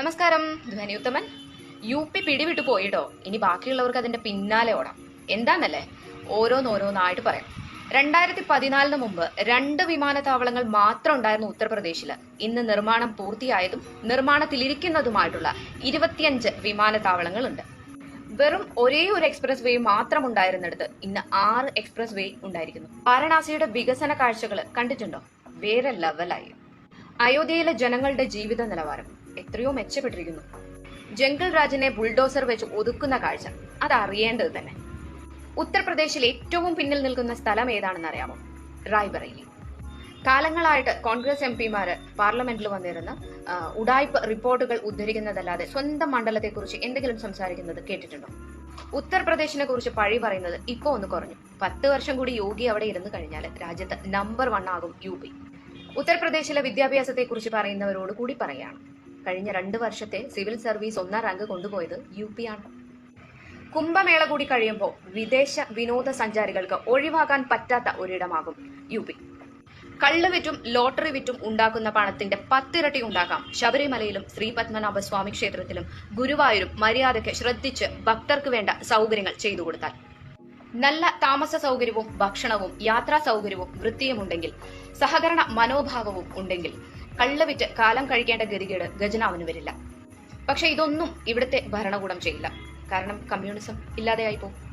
നമസ്കാരം ധ്വനിയുത്തമൻ U P പിടിവിട്ടു പോയിട്ടോ? ഇനി ബാക്കിയുള്ളവർക്ക് അതിന്റെ പിന്നാലെ ഓടാം. എന്താന്നല്ലേ? ഓരോന്നോരോന്നായിട്ട് പറയാം. രണ്ടായിരത്തി പതിനാലിന് മുമ്പ് രണ്ട് വിമാനത്താവളങ്ങൾ മാത്രം ഉണ്ടായിരുന്നു ഉത്തർപ്രദേശിൽ ഇന്ന് നിർമ്മാണം പൂർത്തിയായതും നിർമ്മാണത്തിലിരിക്കുന്നതുമായിട്ടുള്ള ഇരുപത്തിയഞ്ച് വിമാനത്താവളങ്ങളുണ്ട്. വെറും ഒരേ ഒരു എക്സ്പ്രസ് വേ മാത്രം ഉണ്ടായിരുന്നിടത്ത് ഇന്ന് ആറ് എക്സ്പ്രസ് വേ ഉണ്ടായിരിക്കുന്നു. വാരണാസിയുടെ വികസന കാഴ്ചകൾ കണ്ടിട്ടുണ്ടോ? വേറെ ലെവലായി അയോധ്യയിലെ ജനങ്ങളുടെ ജീവിത നിലവാരം എത്രയോ മെച്ചപ്പെട്ടിരിക്കുന്നു. ജംഗിൾ രാജിനെ ബുൾഡോസർ വെച്ച് ഒതുക്കുന്ന കാഴ്ച അത് അറിയേണ്ടത് തന്നെ. ഉത്തർപ്രദേശിൽ ഏറ്റവും പിന്നിൽ നിൽക്കുന്ന സ്ഥലം ഏതാണെന്ന് അറിയാമോ റായ്ബറേലി. കാലങ്ങളായിട്ട് കോൺഗ്രസ് എം പിമാര് പാർലമെന്റിൽ വന്നിരുന്ന ഉടായ്പ റിപ്പോർട്ടുകൾ ഉദ്ധരിക്കുന്നതല്ലാതെ സ്വന്തം മണ്ഡലത്തെക്കുറിച്ച് എന്തെങ്കിലും സംസാരിക്കുന്നത് കേട്ടിട്ടുണ്ടോ? ഉത്തർപ്രദേശിനെ കുറിച്ച് പഴി പറയുന്നത് ഇപ്പോ ഒന്ന് കുറഞ്ഞു. പത്ത് വർഷം കൂടി യോഗി അവിടെ ഇരുന്ന് കഴിഞ്ഞാൽ രാജ്യത്ത് നമ്പർ വൺ ആകും യു പി. ഉത്തർപ്രദേശിലെ വിദ്യാഭ്യാസത്തെക്കുറിച്ച് പറയുന്നവരോട് കൂടി പറയാണ് കഴിഞ്ഞ രണ്ട് വർഷത്തെ സിവിൽ സർവീസ് ഒന്നാം റാങ്ക് കൊണ്ടുപോയത് യു പി ആണ്. കുംഭമേള കൂടി കഴിയുമ്പോൾ വിദേശ വിനോദസഞ്ചാരികൾക്ക് ഒഴിവാക്കാൻ പറ്റാത്ത ഒരിടമാകും യു പി. കള്ള് വിറ്റും ലോട്ടറി വിറ്റും ഉണ്ടാക്കുന്ന പണത്തിന്റെ പത്തിരട്ടി ഉണ്ടാക്കാം ശബരിമലയിലും ശ്രീ പത്മനാഭസ്വാമി ക്ഷേത്രത്തിലും ഗുരുവായൂരും മര്യാദയ്ക്ക് ശ്രദ്ധിച്ച് ഭക്തർക്ക് വേണ്ട സൗകര്യങ്ങൾ ചെയ്തു കൊടുത്താൽ. നല്ല താമസ സൗകര്യവും ഭക്ഷണവും യാത്രാ സൗകര്യവും വൃത്തിയുമുണ്ടെങ്കിൽ സഹകരണ മനോഭാവവും ഉണ്ടെങ്കിൽ കള്ള് വിറ്റ് കാലം കഴിക്കേണ്ട ഗതികേട് ഖജനാവിന് വരില്ല. പക്ഷെ ഇതൊന്നും ഇവിടുത്തെ ഭരണകൂടം ചെയ്യില്ല. കാരണം കമ്മ്യൂണിസം ഇല്ലാതെയായി പോകും